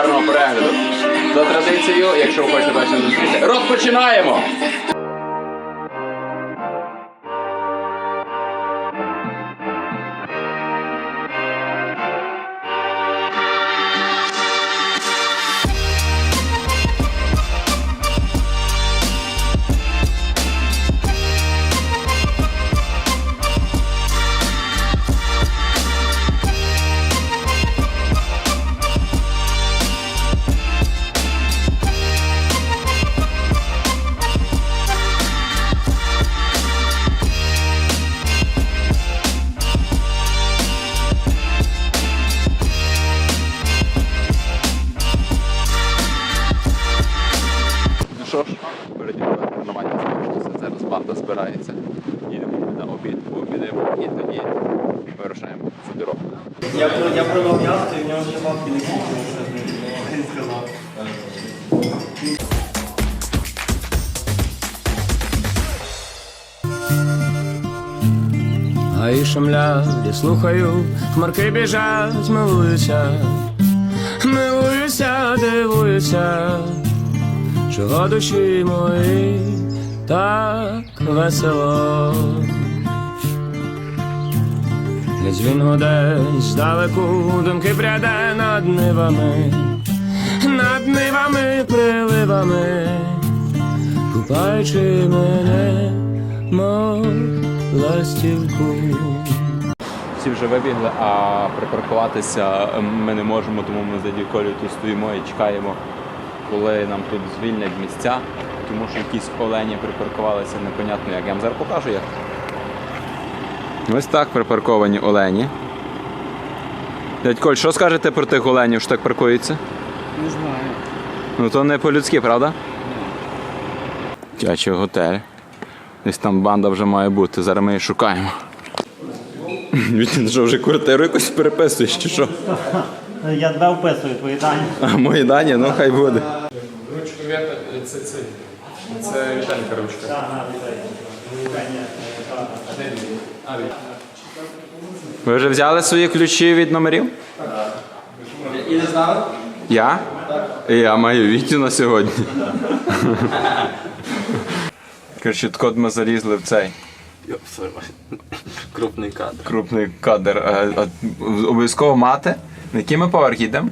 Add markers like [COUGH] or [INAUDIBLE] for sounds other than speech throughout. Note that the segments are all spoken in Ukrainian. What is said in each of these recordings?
гарного перегляду. За традицією, якщо ви хочете бачити розпочинаємо! Слухаю, хмарки біжать, милуюся, милуюся, дивуюся, чого душі мої так весело. Десь він здалеку, думки пряде над нивами, над нивами, приливами, купаючи мене, мов ластівку. Всі вже вибігли, а припаркуватися ми не можемо, тому ми за діколю тут стоїмо і чекаємо, коли нам тут звільнять місця, тому що якісь олені припаркувалися непонятно як. Я вам зараз покажу як. Ось так припарковані олені. Дядь Коль, що скажете про тих оленів, що так паркуються? Не знаю. Ну то не по-людськи, правда? Дячий готель. Десь там банда вже має бути, зараз ми її шукаємо. [LAUGHS] Він що, вже квартиру якось переписуєш чи що? Я тебе вписую твої дані. А мої дані, ну хай буде. Ручка Вєта, це це. Це Віталіка ручка. Віталій. Ви вже взяли свої ключі від номерів? І не знали? Я? Я маю Вітю на сьогодні. Коротше, так от ми залізли в цей Крупний кадр. крупний кадр. А, обов'язково мати. На який ми поверх їдемо?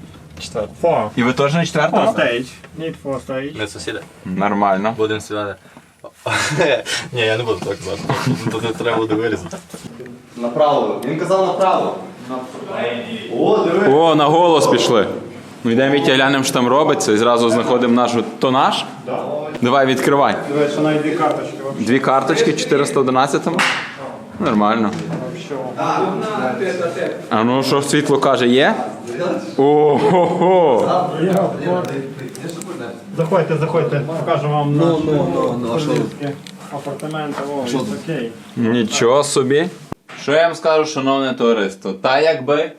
Four. І ви теж на четвертому? stage. Need four stage. Не сусіди. Нормально. Будемо сідати. [LAUGHS] Ні, я не буду так казати. Тут не треба буде вирізати. Направо. Він казав направо. О, диви. О, на голос пішли. Ну йдемо Вітя, глянемо, що там робиться, і зразу знаходимо нашу. То наш? Давай відкривай. Навіть дві карточки. Дві карточки 411-му. Нормально. А ну що світло каже, є? Ого-го! Заходьте, заходьте. Покажу вам ну, ну, ну, апартаменти. О, окей. Нічого собі. Що я вам скажу, шановне товариство? Та якби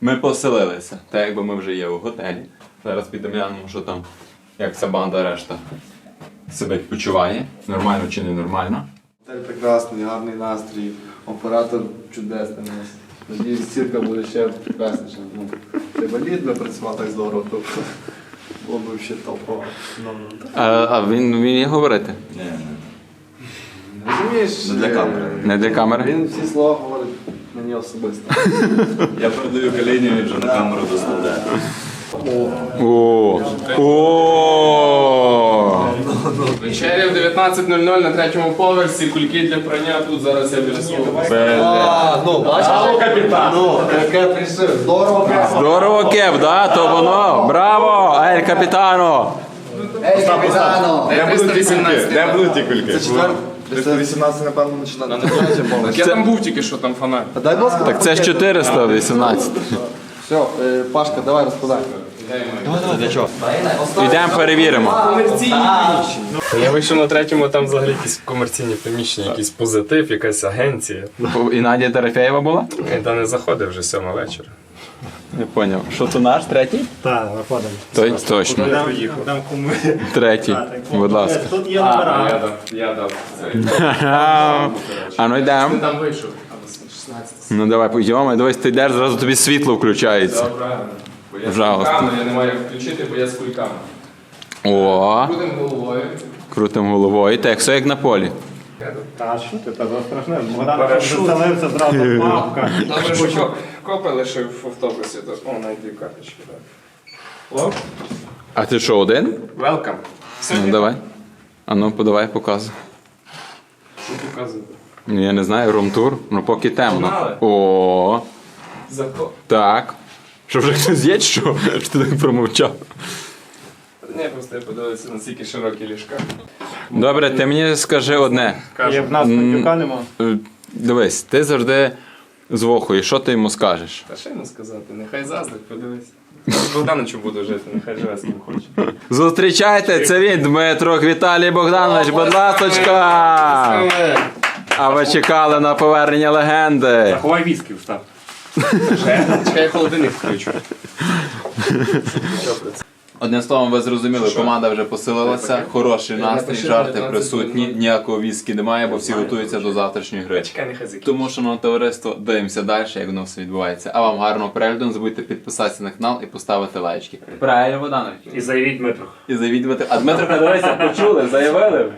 ми поселилися, та якби ми вже є у готелі. Зараз підемо що там, як ця банда решта себе почуває. Нормально чи не нормально. Готель прекрасний, гарний настрій. Оператор чудесний у нас. Надіюсь, стірка буде ще прекрасніша. Ну, треба лід би працював так здорово, то було б ще топово. А, а він вміє говорити? Розумієш? Не Для камери. Не для камери? Він всі слова говорить мені особисто. Я передаю калінію, він вже на камеру доставляє. О! О! Вечеря в 19.00 на третьому поверсі, кульки для прання тут зараз я біля свого. А, ну, бачиш? капітан! Ну, прийшов. Здорово, красиво. Здорово, Кеп, да? То воно. Браво! Ель капітано! Ей, капітано! Де 318? Де будуть ті кульки? Це четвер... 318, напевно, починати. Я там був тільки що там фонарь. Дай, будь ласка. Так це ж 418. Все, е, Пашка, давай розкладай. Йдемо перевіримо. Я вийшов на третьому, там взагалі якісь комерційні приміщення, якийсь позитив, якась агенція. І Надя Дорофеєва була? І Та не заходив вже сьома вечора. Не поняв. Що то наш третій? Так, виходимо. Той точно. Третій. Будь ласка. Тут є А, я номера. дав, я дав. [LAUGHS] А ну Ти йдемо. там вийшов. Ну давай пойдемо, дивись, ти йдеш, зразу тобі світло включається. Добре. Я з кульками, я не маю включити, бо я з кульками. О, Будемо головою. крутим головою. Так, все як на полі. Та що ти, та страшне. Богдан що заселився зразу папка. [LAUGHS] Добре, що копи лишив в автобусі, то о, навіть карточки. так. А ти що, один? welcome. Ну давай. А ну, подавай, показуй. Що показує? Ну, Я не знаю, румтур, ну поки темно. Погнали. О, Зако... так. Що вже хтось є, що? Що ти так промовчав? Ні, просто я подивився, наскільки широкі ліжка. Добре, ти мені скажи одне. Є в нас патюка нема. Е, Дивись, ти завжди з вохою, що ти йому скажеш? Та що йому сказати? Нехай заздрить, подивись. З буду жити, нехай живе з ким хоче. Зустрічайте, це він, Дмитро Віталій Богданович, будь ласочка! А ви чекали на повернення легенди. Ховай віскі встав. Чекай, холодильник включу. Одним словом, ви зрозуміли, команда вже поселилася, хороший настрій, жарти присутні, ніякого візки немає, бо всі готуються до завтрашньої гри. Тому, шановне товариство, дивимося далі, як воно все відбувається. А вам гарного перегляду, не забудьте підписатися на канал і поставити лайчки. Правильно, Богданович. І заявіть Дмитро. І завідувати. А Дмитро подивися, почули, заявили.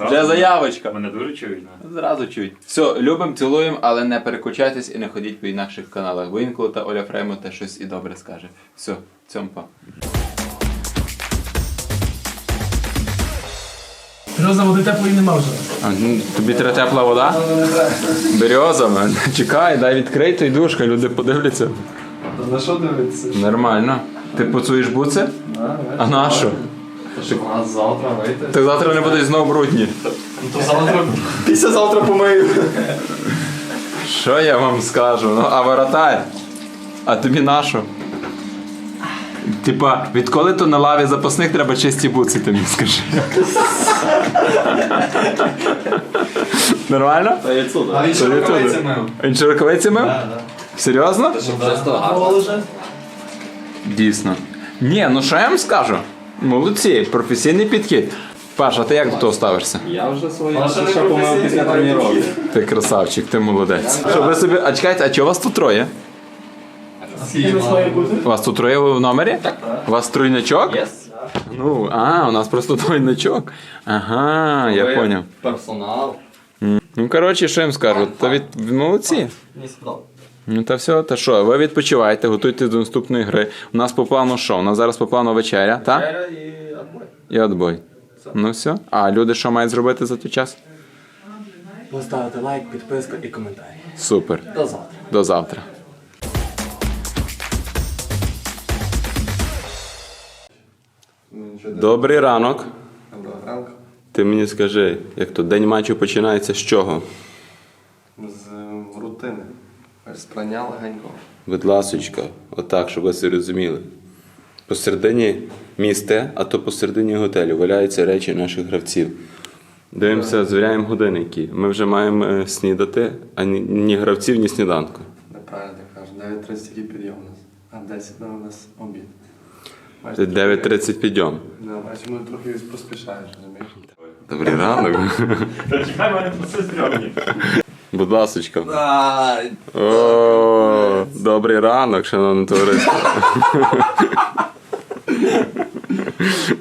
Вже заявочка. Мене дуже чують. Зразу чують. Все, любимо, цілуємо, але не переключайтесь і не ходіть по інакших каналах. Бо інколи та Оля Фреймута щось і добре скаже. Все, цьомпа. Береза води теплої нема вже. А, ну, тобі треба тепла вода? Береза, мен. Чекай, дай відкрий той душка, люди подивляться. На що дивитися? Нормально. Ти поцуєш буци? А на що? Що у нас завтра вийти? Так завтра не будуть знов брудні. То завтра, післязавтра помию. [LAUGHS] Що я вам скажу? Ну, а воротар? А тобі на що? Типа, відколи то на лаві запасних треба чисті буци, ти мені скажи. Нормально? А він що, рукавиці мив? Він що, рукавиці мив? Серйозно? Дійсно. Ні, ну що я вам скажу? Молодці, професійний підхід. Паша, ти як до того ставишся? Я вже свої ще помив після тренування. Ти красавчик, ти молодець. Що ви собі. А чекайте, а чого вас тут троє? У вас тут троє в номері? Так. У вас тройничок? Ну, а, у нас просто двойничок. Ага, я поняв. Персонал. Ну, коротше, що їм скажу? Та від молодці. Не. Ну та все, та що, ви відпочиваєте, готуйтесь до наступної гри. У нас по плану що? У нас зараз по плану вечеря, так? і отбой. І отбой. Ну все. А люди що мають зробити за той час? Поставити лайк, підписка і коментарі. Супер. До завтра. До завтра. Добрий ранок. Доброго ранку. Ти мені скажи, як то день матчу починається з чого? З е, рутини. З прання легенько. Будь ласочка, отак, щоб ви все розуміли. Посередині міста, а то посередині готелю валяються речі наших гравців. Дивимося, звіряємо годинники. Ми вже маємо е, снідати, а ні, ні гравців, ні сніданку. Неправильно кажу. 9.30 тільки підйом у нас. А в 10 ну, у нас обід. Це 9.30 підйом. Да, бачиш, ми трохи поспішаєш, розумієш? Добрий ранок. Чекай, мене просто стрьомні. Будь ласочка. О, добрий ранок, шановне товариство.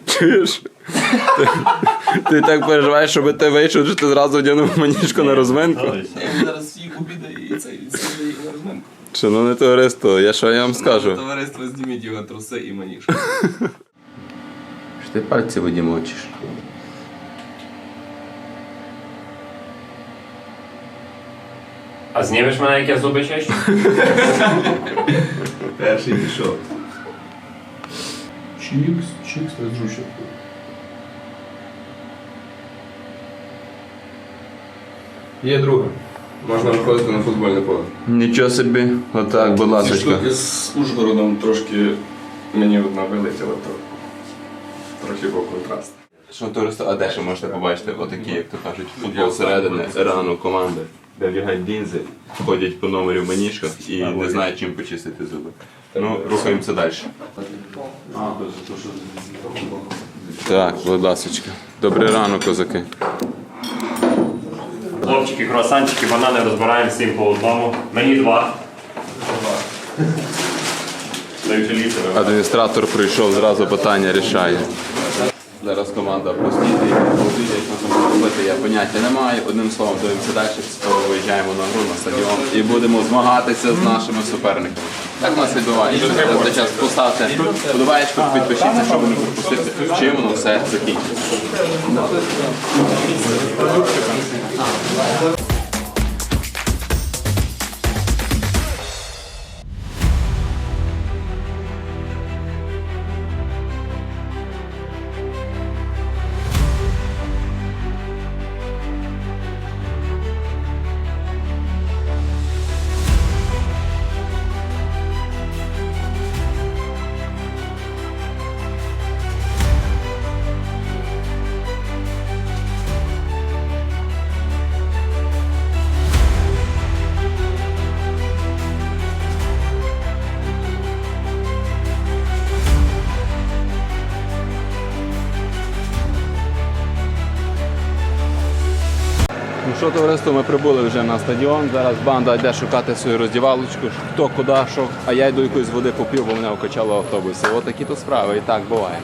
Чуєш? Ти, ти так переживаєш, щоб ти вийшов, що ти зразу вдягнув маніжку на розминку. Зараз всіх обідає і це і сидить на розминку. Шановне товариство, я що я вам скажу? Товариство зніміть його труси і маніжку. Що ти пальці воді мочиш? А знімеш мене, як я зуби чищу? [LAUGHS] Перший пішов. Чікс, чікс, не зручно. Є друга. Можна виходити на футбольне поле. Нічого собі. Отак, будь Ці штуки з Ужгородом трошки мені одна вилетіла, то трохи був контраст. Шановне товариство, а де ще можете побачити отакі, як то кажуть, футбол середини, рану команди, де вдягають дінзи, ходять по номері в маніжках і не знають, чим почистити зуби. Ну, рухаємося далі. Так, будь ласочка. Добрий ранок, козаки. Хлопчики, круасанчики, банани розбираємо всім по одному. Мені два. Адміністратор прийшов, зразу питання рішає. Зараз команда що робити, я поняття не маю. Одним словом, дивимося далі, виїжджаємо на гру на стадіон і будемо змагатися з нашими суперниками. Так у нас відбувається. За час поставте подобаєчку, підпишіться, щоб не пропустити, чим воно все закінчиться. Ну що, товариство, ми прибули вже на стадіон. Зараз банда йде шукати свою роздівалочку, хто куди, що, а я йду якоїсь води попів, бо мене окачало в автобусі. От такі то справи, і так буває.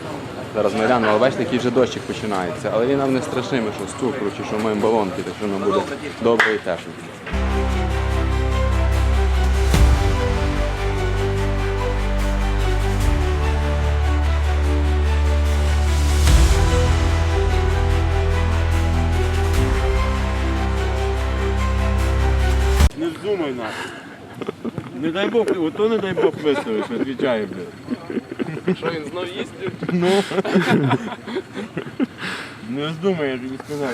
Зараз ми глянемо, але бачите, який вже дощик починається. Але він нам не страшний, ми що з цукру, чи що маємо балонки, так що нам буде добре і тепло. Дай Бог, ото не дай Бог виставиш, відвічаю, блядь. Що він знов їсть? Ну. Не вздумай, я тобі сказав.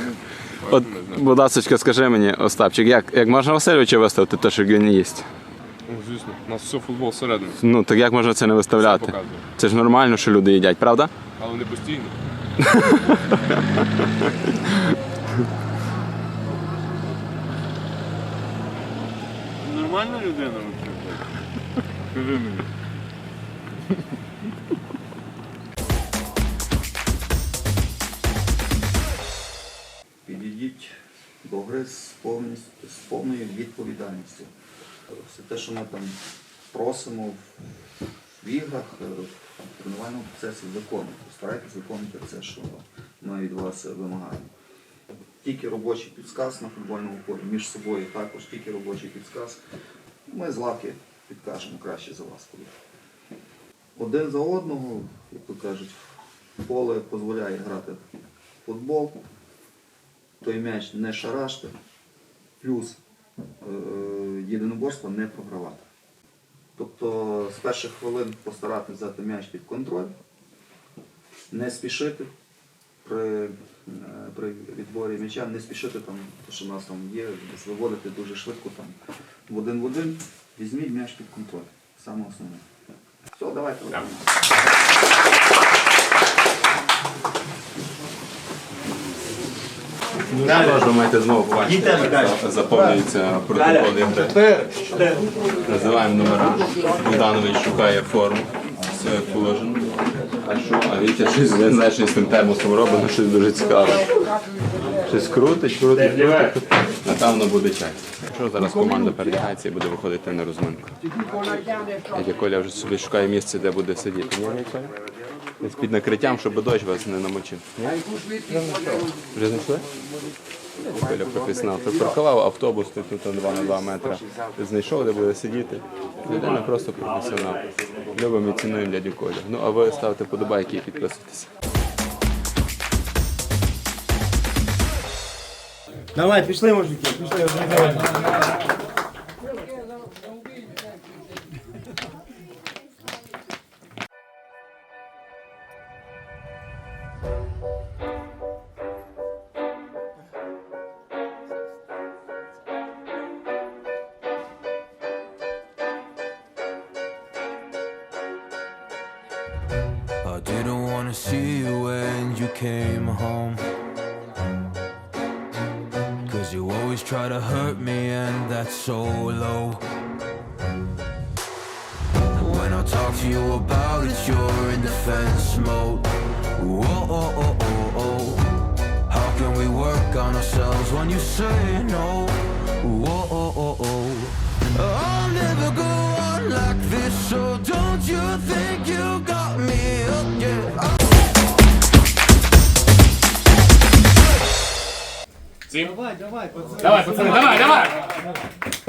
От, будь ласочка, скажи мені, Остапчик, як, як можна Васильовича виставити, те, що він їсть? Ну, звісно, у нас все футбол всередині. Ну так як можна це не виставляти? показує. Це ж нормально, що люди їдять, правда? Але не постійно. Нормальна людина? Скажи мені. Підійдіть до гри з, повною відповідальністю. Все те, що ми там просимо в, іграх, е, в тренувальному процесі виконуйте. Старайтесь виконувати це, що ми від вас вимагаємо. Тільки робочий підсказ на футбольному полі, між собою також тільки робочий підсказ. Ми з лавки підкажемо краще за вас. коли. Один за одного, як то кажуть, поле дозволяє грати в футбол той м'яч не шараште, плюс е, єдиноборство не програвати. Тобто з перших хвилин постаратися взяти м'яч під контроль, не спішити при, е, при відборі м'яча, не спішити там, то, що в нас там є, виводити дуже швидко там в один в один, візьміть м'яч під контроль. Саме основне. Все, давайте. Що ви маєте знову побачити, заповнюється протокол ігри. Називаємо номера. Богданович шукає форму. Все як положено. А що? А Вітя щось не знає, що з тим термосом робить, щось дуже цікаве. Щось крутить, крутить, крутить. Напевно буде чай. Що зараз команда передягається і буде виходити на розминку. Дядя Коля вже собі шукає місце, де буде сидіти. Десь під накриттям, щоб дощ вас не намочив. Вже знайшли? Коля професіонал. Припаркував автобус тут, тут 2 на 2 метри. Знайшов, де буде сидіти. Людина просто професіонал. Любимо і цінуємо дядю Колю. Ну а ви ставте подобайки і підписуйтесь. Давай, пішли, мужики, пішли, so don't you think you got me up, yeah. Давай, пацани, давай, давай! Давай,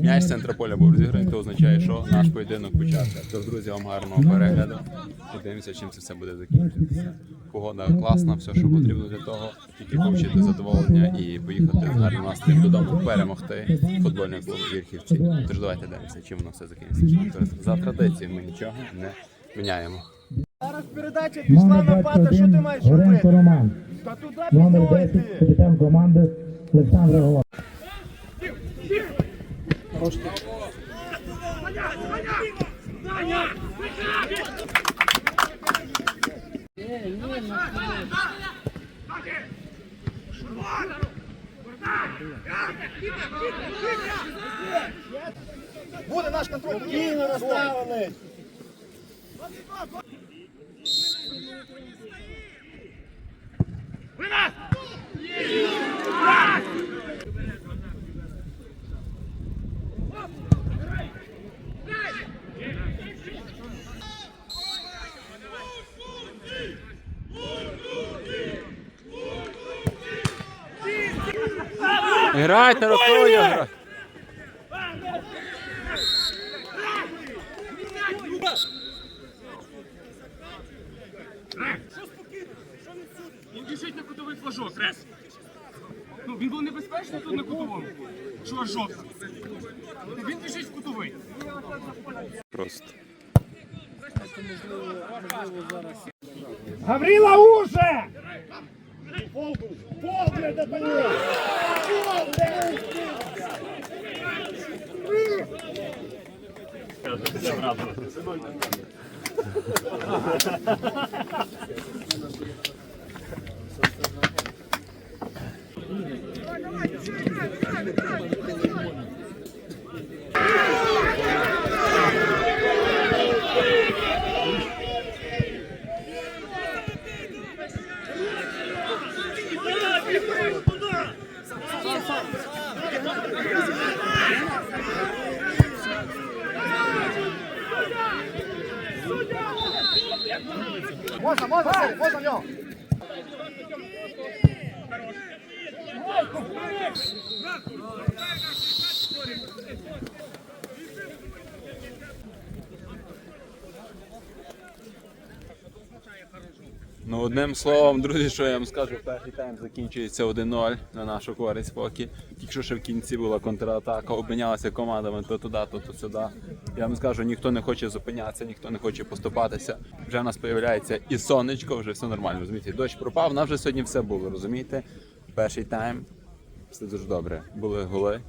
М'яч з центра поля був розіграний, то означає, що наш поєдинок почався. Тож, друзі, вам гарного перегляду. Подивимося, чим це все буде закінчитися. Погода класна, все, що потрібно для того, тільки отримати задоволення і поїхати з гарним настроєм додому, перемогти футбольний клуб Вірхівці. Тож давайте дивимося, чим воно все закінчиться. Тож, За традицією ми нічого не міняємо. Зараз Передача пішла на пата, що ти маєш робити? Та туди номер 10, капітан команди Олександр Голова. Буде наш контроль. Спокійно Грайте рукою! грайте. Він біжить на кутовий флажок, Рес. Ну, він був небезпечний тут на кутовому. Що аж жовта? Він біжить в кутовий. Просто. Гаврила уже! Пол, пол, блядь, до блядь! Можна, можна, можна в. Ну, одним словом, друзі, що я вам скажу, перший тайм закінчується 1-0 на нашу користь поки. Тільки що ще в кінці була контратака, обмінялася командами то туди, то, то сюди. Я вам скажу, ніхто не хоче зупинятися, ніхто не хоче поступатися. Вже в нас з'являється і сонечко, вже все нормально. Розумієте, дощ пропав, нам вже сьогодні все було, розумієте? Перший тайм, все дуже добре. Були голи,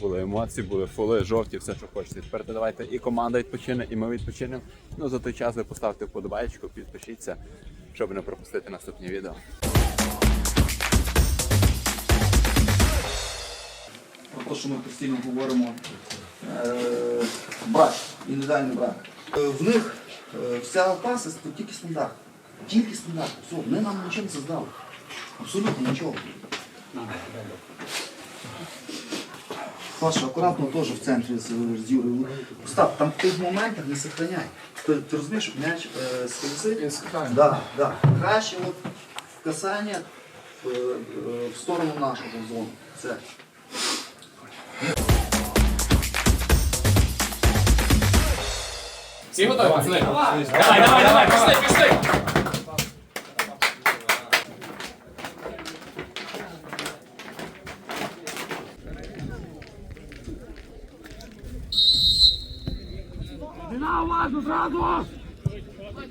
були емоції, були фоли, жовті, все, що хочете. Тепер давайте і команда відпочине, і ми відпочинемо. Ну за той час ви поставте вподобайку, підпишіться, щоб не пропустити наступні відео. про що ми постійно говоримо, брак, індивідуальний брак. Е, В них е, вся опасність то тільки стандарт. Тільки стандарт. Все, вони нам нічим не здали. Абсолютно нічого. Паша, акуратно теж в центрі з, Юрою. Остап, там в тих моментах не сохраняй. Ти, ти розумієш, м'яч е, скользить? Да, да. Краще от касання в, е, в сторону нашого зону. Це. Всі готові, пацани? Давай, давай, давай, пішли, пішли!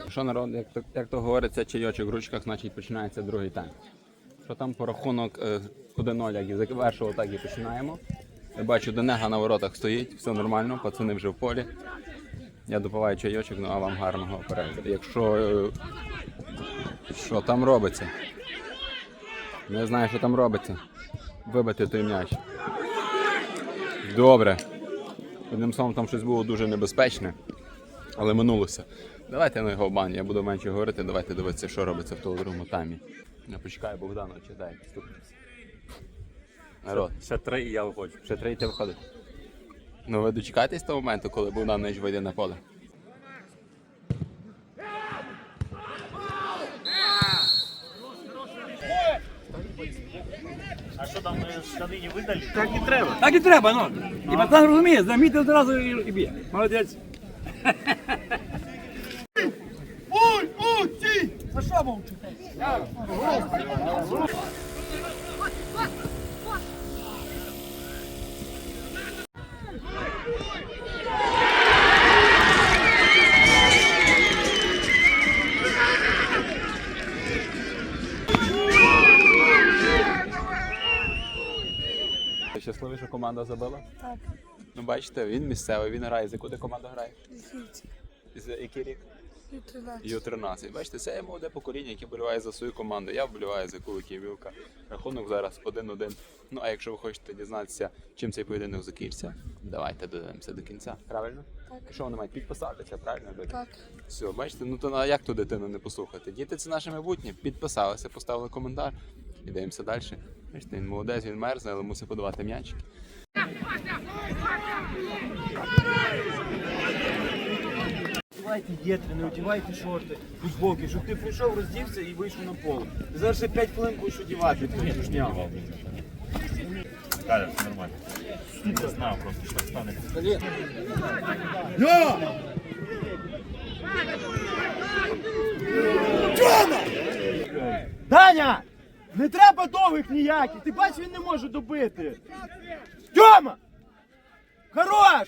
Що народ, як то, як то говориться, чайочок в ручках, значить починається другий тайм. Що там по рахунок е, 1-0, як і завершував, так і починаємо. Я бачу, Денега на воротах стоїть, все нормально, пацани вже в полі. Я допиваю чайочок, ну а вам гарного перегляду. Якщо е, що там робиться? Не знаю, що там робиться. Вибити той м'яч. Добре. Одним словом, там щось було дуже небезпечне, але минулося. Давайте на його бан, я буду менше говорити, давайте дивитися, що робиться в тому другому таймі. Я почекаю Богдана, підступитися. Народ. Ще три і я виходжу. Ще третє виходить. Ну ви дочекаєтесь того моменту, коли Богданович вийде на поле? А що там штани видалі? Так і треба, Так і треба, ну. І пацан розуміє, замітив одразу і, і б'є. Молодець. Ви щасливі, що команда забила? Так. Ну бачите, він місцевий, він грає. За яку ти команду грає? За який рік? Ю-13. Бачите, це є молоде покоління, яке боліває за свою команду. Я вболіваю за Куликів-Вілка. Рахунок зараз 1-1. Ну а якщо ви хочете дізнатися, чим цей поєдинок закінчиться, давайте додивимося до кінця. Правильно? Так. Що вони мають підписатися, правильно? Так. Все, бачите, ну то на як ту дитину не послухати? Діти це наше майбутнє. Підписалися, поставили коментар і дивимося далі. Бачите, він молодець, він мерзне, але мусить подавати м'ячики. Одівайте єтри, не одівайте шорти, футболки, щоб ти прийшов, роздівся і вийшов на поле. І зараз ще 5 хвилин будеш одівати, ти душняв. Каже, все нормально. Не знав просто, що стане. Даня! Не треба довгих ніяких, ти бачиш, він не може добити. Тьома! Хорош!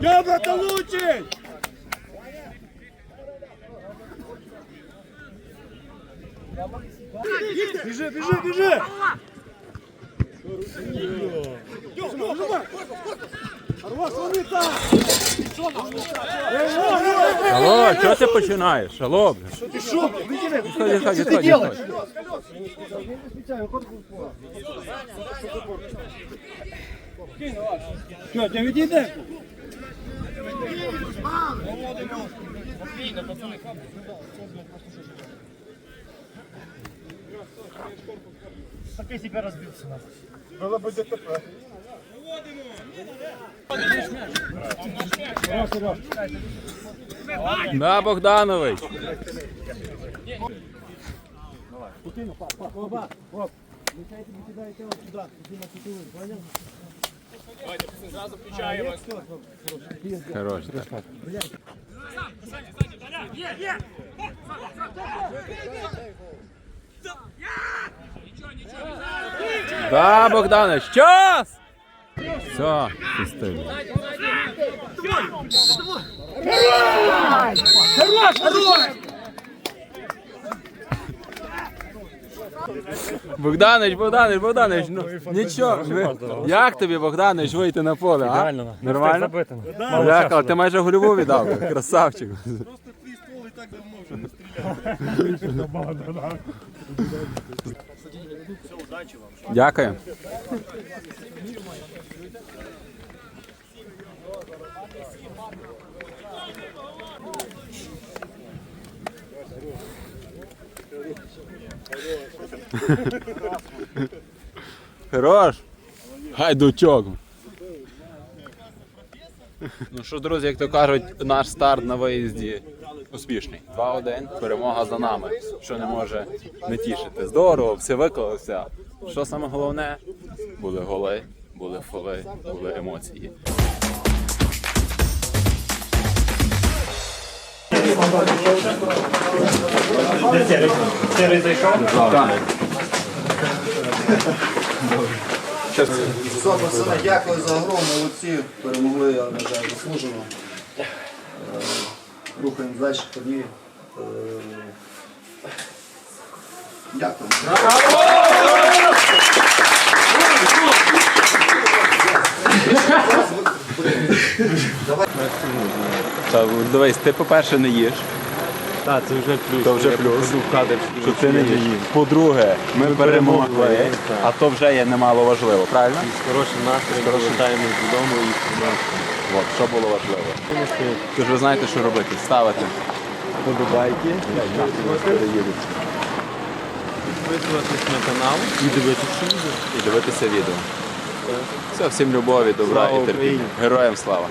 Дьома, та лучить! Біжи, біжи, біжи! Алло, що ти починаєш? Алло, бля. Ти що? Відійди, Відходь, відходь, що ти відходь, робиш? відходь. Що, ти відійди? Такий себе розбився. Було б ДТП. Да, Богданович. Зразу включаємо. Хорош. Є, є! Да, Богдане, час! Все, пустили. Богданич, Богданич, Богданич, ну нічого. ви- Як тобі, Богданич, вийти на поле? А? Нормально? Бляха, ти майже гольову віддав, красавчик. Просто твій ствол і так давно вже не стріляв. Дякую. Хорош. Гайдучок. Ну що, друзі, як то кажуть, наш старт на виїзді успішний. 2-1, перемога за нами, що не може не тішити. Здорово, все виклалося. Що саме головне? Були голи, були фоли, були емоції. Пацани, дякую за гру, молодці, перемогли, я вважаю, заслужено. Е, Рухаємо далі турнірі. Е, Дякую. Та дивись, ти по-перше не їш. Так, це вже плюс. То вже плюс. Що ти не їш. По-друге, ми перемогли, а то вже є немало важливо, правильно? Хороший настрій, повертаємось додому і От, що було важливо. Тож ви знаєте, що робити. Ставити. подобайки, підписуватись на канал і дивитися відео. І дивитися відео. Все, всім любові, добра Слава і терпіння. Героям слава!